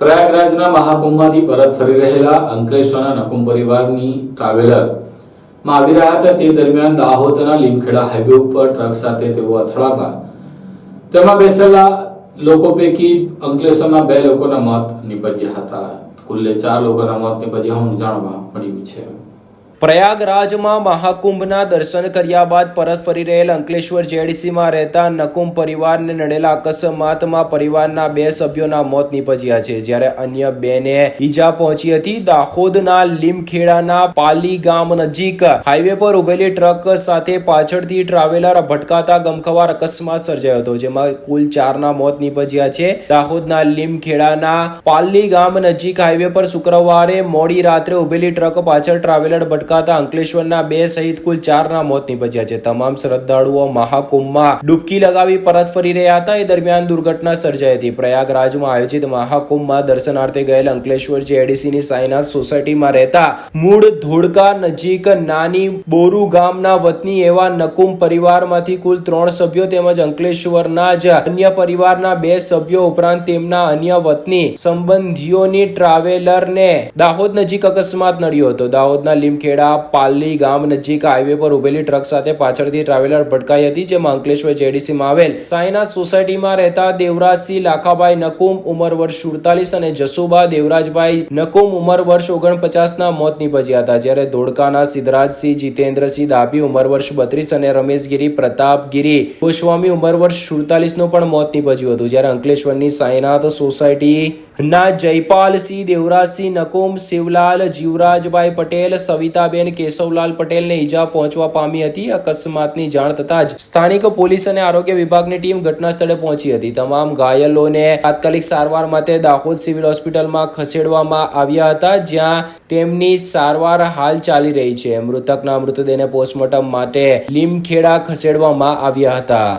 પ્રયાગરાજના મહાકુંભમાંથી પરત ફરી રહેલા અંકલેશ્વરના નકુમ પરિવારની ટ્રાવેલરમાં આવી રહ્યા હતા. તે દરમિયાન દાહોદના લીમખેડા હાઈવે ઉપર ટ્રક સાથે તેઓ અથડાતા તેમાં બેસેલા લોકો પૈકી અંકલેશ્વરના બે લોકોના મોત નીપજ્યા હતા. કુલ્લે ચાર લોકોના મોત નીપજ્યા હોવાનું જાણવા મળ્યું છે. પ્રયાગરાજમાં મહાકુંભના દર્શન કર્યા બાદ પરત ફરી રહેલ અંકલેશ્વર જેડીસીમાં રહેતા નકુમ પરિવારને નડેલા અકસ્માતમાં પરિવારના બે સભ્યોના મોત નીપજ્યા છે. જ્યારે અન્ય બેને ઈજા પહોંચી હતી, દાહોદના લીમખેડાના પાલી ગામ નજીક હાઈવે પર ઉભેલી ટ્રક સાથે પાછળથી ટ્રાવેલર ભટકાતા ગમખવાર અકસ્માત સર્જાયો હતો, જેમાં કુલ ચારના મોત નીપજ્યા છે. દાહોદના લીમખેડાના પાલી ગામ નજીક હાઈવે પર શુક્રવારે મોડી રાત્રે ઉભેલી ટ્રક પાછળ ટ્રાવેલર ભટકાતા અંકલેશ્વરના બે સહિત કુલ ચારના મોત નીપજ્યા છે. તમામ શ્રદ્ધાળુઓ મહાકુંભમાં ડૂબકી લગાવી પરત ફરી રહ્યા હતા. એ દરમિયાન દુર્ઘટના સર્જાઈ હતી. પ્રયાગરાજમાં આયોજિત મહાકુંભમાં દર્શનાર્થે ગયેલ અંકલેશ્વર જેડીસીની સાઈનાથ સોસાયટીમાં રહેતા મૂળ ધોળકા નજીક નાની બોરુ ગામના વતની એવા નકુમ પરિવારમાંથી કુલ ત્રણ સભ્યો તેમજ અંકલેશ્વરના જ અન્ય પરિવારના બે સભ્યો ઉપરાંત તેમના અન્ય વતની સંબંધીઓની ટ્રાવેલરને દાહોદ નજીક અકસ્માત નડ્યો હતો. દાહોદના લીમખેડા પાલી ગામ નજીક હાઈવે પર ઉભેલી ટ્રક સાથે પાછળથી ટ્રાવેલર ભટકાઈ હતી, જેમાં અંકલેશ્વર જેડીસીમાં આવેલ સાઈનાથ સોસાયટીમાં રહેતા દેવરાજસિંહ લાખાભાઈ નકુમ, ઉંમર વર્ષ સુડતાલીસ અને જસુબા દેવરાજભાઈ નકુમ, ઉંમર વર્ષ ઓગણપચાસના મોત નીપજ્યા હતા. જ્યારે ધોળકાના સિદ્ધરાજસિંહ, જીતેન્દ્રસિંહ દાભી ઉંમર વર્ષ બત્રીસ અને રમેશગીરી પ્રતાપગીરી ગોસ્વામી, ઉંમર વર્ષ સુડતાલીસનું પણ મોત નીપજ્યું હતું. જ્યારે અંકલેશ્વરની સાઈનાથ સોસાયટી ના જયપાલસિંહ, દેવરાજસિંહ નકુમ, શિવલાલ, જીવરાજભાઈ પટેલ સવિતાબેન કેશવલાલ પટેલને ઈજા પહોંચવા પામી હતી. અકસ્માતની જાણ થતાં જ સ્થાનિક પોલીસ અને આરોગ્ય વિભાગની ટીમ ઘટના સ્થળે પહોંચી હતી. તમામ ઘાયલોને તાત્કાલિક સારવાર માટે દાહોદ સિવિલ હોસ્પિટલમાં ખસેડવામાં આવ્યા હતા, જ્યાં તેમની સારવાર હાલ ચાલી રહી છે. મૃતકના મૃતદેહને પોસ્ટમોર્ટમ માટે લીમખેડા ખસેડવામાં આવ્યા હતા.